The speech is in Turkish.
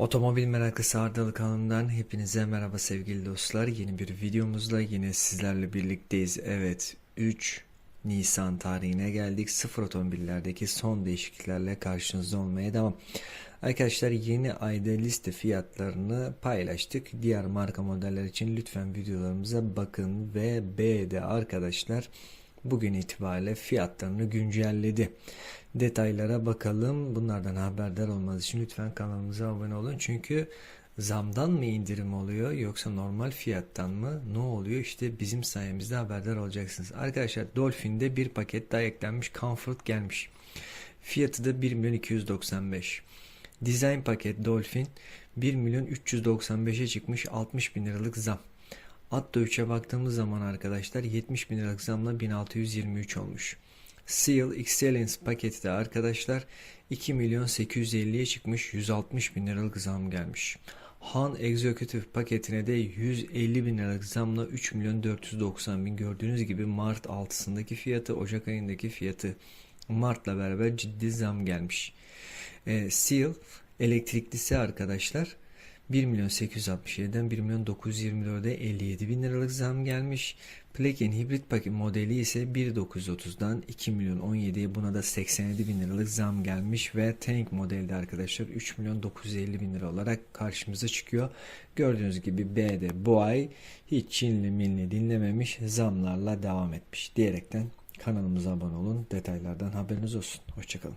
Otomobil meraklısı Ardalı kanalından hepinize merhaba sevgili dostlar. Yeni bir videomuzla yine sizlerle birlikteyiz. Evet 3 Nisan tarihine geldik. Sıfır otomobillerdeki son değişikliklerle karşınızda olmaya devam. Arkadaşlar yeni ayda liste fiyatlarını paylaştık. Diğer marka modeller için lütfen videolarımıza bakın ve B'de arkadaşlar bugün itibariyle fiyatlarını güncelledi. Detaylara bakalım. Bunlardan haberdar olmanız için lütfen kanalımıza abone olun. Çünkü zamdan mı indirim oluyor yoksa normal fiyattan mı? Ne oluyor? İşte bizim sayemizde haberdar olacaksınız. Arkadaşlar Dolphin'de bir paket daha eklenmiş. Comfort gelmiş. Fiyatı da 1 milyon 295. Design paket Dolphin 1 milyon 395'e çıkmış 60 bin liralık zam. Atto 3'e baktığımız zaman arkadaşlar 70 bin liralık zamla 1623 olmuş. Seal Excellence paketi de arkadaşlar 2 milyon 850'ye çıkmış 160 bin liralık zam gelmiş. Han Executive paketine de 150 bin liralık zamla 3 milyon 490 bin gördüğünüz gibi Mart 6'sındaki fiyatı Ocak ayındaki fiyatı Mart'la beraber ciddi zam gelmiş. E, Seal elektriklisi arkadaşlar 1 milyon 867'den 1 milyon 924'e 57 bin liralık zam gelmiş. Plug-in hibrit paket modeli ise 1.930'dan 2 milyon 17'ye buna da 87 bin liralık zam gelmiş ve Tank modelde arkadaşlar 3 milyon 950 bin lira olarak karşımıza çıkıyor. Gördüğünüz gibi B'de bu ay hiç Çinli milli dinlememiş zamlarla devam etmiş diyerekten kanalımıza abone olun detaylardan haberiniz olsun. Hoşçakalın.